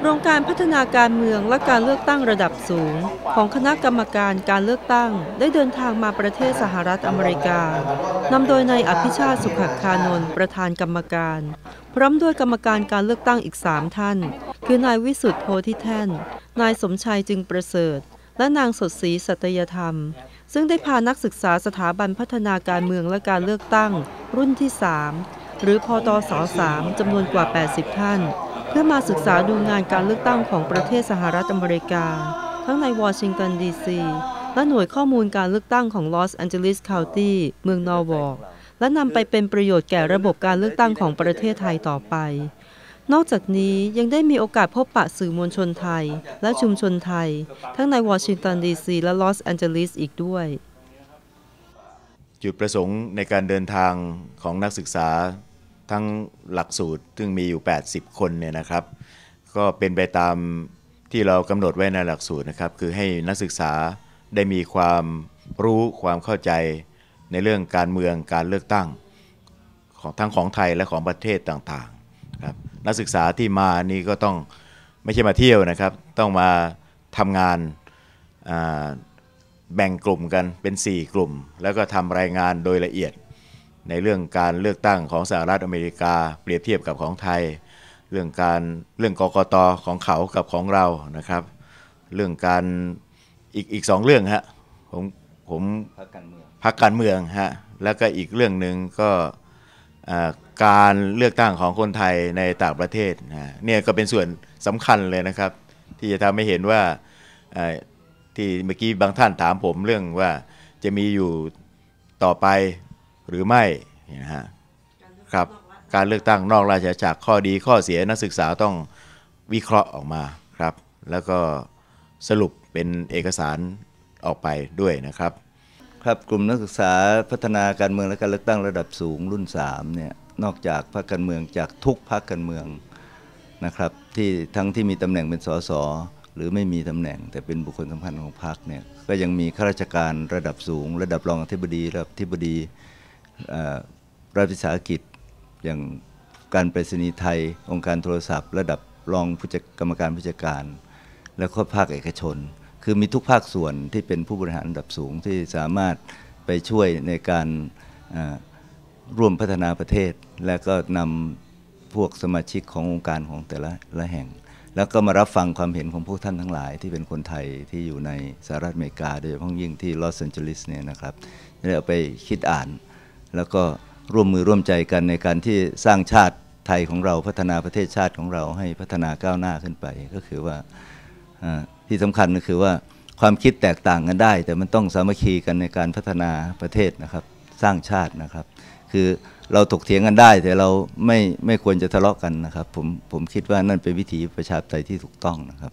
โครงการพัฒนาการเมืองและการเลือกตั้งระดับสูง ของคณะกรรมการการเลือกตั้ง ได้เดินทางมาประเทศสหรัฐอเมริกานำโดยนายอภิชาติสุขคานนท์ประธานกรรมการ พร้อมด้วยกรรมการการเลือกตั้งอีก3ท่าน คือนายวิสุทธ์โพธิแท่น นายสมชัยจึงประเสริฐ และนางสดศรีสัตยธรรม ซึ่งได้พานักศึกษาสถาบันพัฒนาการเมืองและการเลือกตั้ง รุ่นที่ 3 หรือพอตส3จำนวนกว่า 80 ท่าน เพื่อมาศึกษาดูงานการเลือกตั้งของประเทศสหรัฐอเมริกา ทั้งในวอชิงตันดีซีและหน่วยข้อมูลการเลือกตั้งของลอสแอนเจลิสคาวตี้เมืองนอร์วอร์กและนำไปเป็นประโยชน์แก่ระบบการเลือกตั้งของประเทศไทยต่อไป นอกจากนี้ยังได้มีโอกาสพบปะสื่อมวลชนไทย และชุมชนไทย ทั้งในวอชิงตันดีซีและลอสแอนเจลิสอีกด้วย จุดประสงค์ในการเดินทางของนักศึกษา ทั้งหลักสูตรซึ่งมีอยู่ 80 คนเนี่ยนะครับ ก็เป็นไปตามที่เรากำหนดไว้ในหลักสูตรนะครับ คือให้นักศึกษาได้มีความรู้ความเข้าใจในเรื่องการเมืองการเลือกตั้ง ของทั้งของไทยและของประเทศต่างๆครับนักศึกษาที่มานี่ก็ต้องไม่ใช่มาเที่ยวนะครับ ต้องมาทำงานแบ่งกลุ่มกันเป็น 4 กลุ่ม แล้วก็ทำรายงานโดยละเอียด ในเรื่องการเลือกตั้งของสหรัฐอเมริกา เปรียบเทียบกับของไทย เรื่องการเรื่องกกตของเขากับของเรานะครับ เรื่องการอีกอีกสองเรื่องฮะผมผมพักการเมืองพักการเมืองฮะแล้วก็อีกเรื่องหนึ่งก็อ่าการเลือกตั้งของคนไทยในต่างประเทศนะเนี่ยก็เป็นส่วนสำคัญเลยนะครับ ที่จะทำให้เห็นว่าอ่าที่เมื่อกี้บางท่านถามผมเรื่องว่าจะมีอยู่ต่อไป หรือไม่นะฮะครับการเลือกตั้งนอกราชอาณาจักรข้อดีข้อเสียนักศึกษาต้องวิเคราะห์ออกมาครับ แล้วก็สรุปเป็นเอกสารออกไปด้วยนะครับ ครับกลุ่มนักศึกษาพัฒนาการเมืองและการเลือกตั้งระดับสูงรุ่น3เนี่ยนอกจากพรรคการเมืองจากทุกพรรคการเมืองนะครับที่ทั้งที่มีตำแหน่งเป็นสสหรือไม่มีตำแหน่งแต่เป็นบุคคลสำคัญของพรรคเนี่ยก็ยังมีข้าราชการระดับสูง ระดับรองอธิบดีระดับอธิบดี รัฐวิสาหกิจ อย่างการไปรษณีย์ไทย องค์การโทรศัพท์ ระดับรองผู้จัดกรรมการผู้จัดการ แล้วก็ภาคเอกชน คือมีทุกภาคส่วนที่เป็นผู้บริหารระดับสูงที่สามารถไปช่วยในการร่วมพัฒนาประเทศ และก็นำพวกสมาชิกขององค์การของแต่ละละแห่ง แล้วก็มารับฟังความเห็นของพวกท่านทั้งหลาย ที่เป็นคนไทยที่อยู่ในสหรัฐอเมริกา โดยเฉพาะยิ่งที่ลอสแอนเจลิสเนี่ยนะครับได้เอาไปคิดอ่าน แล้วก็ร่วมมือร่วมใจกันในการที่สร้างชาติไทยของเราพัฒนาประเทศชาติของเราให้พัฒนาก้าวหน้าขึ้นไป ก็คือว่าอ่าที่สำคัญก็คือว่าความคิดแตกต่างกันได้ แต่มันต้องสามัคคีกันในการพัฒนาประเทศนะครับ สร้างชาตินะครับ คือเราถกเถียงกันได้ แต่เราไม่ไม่ควรจะทะเลาะกันนะครับ ผมผมคิดว่านั่นเป็นวิถีประชาธิปไตยที่ถูกต้องนะครับ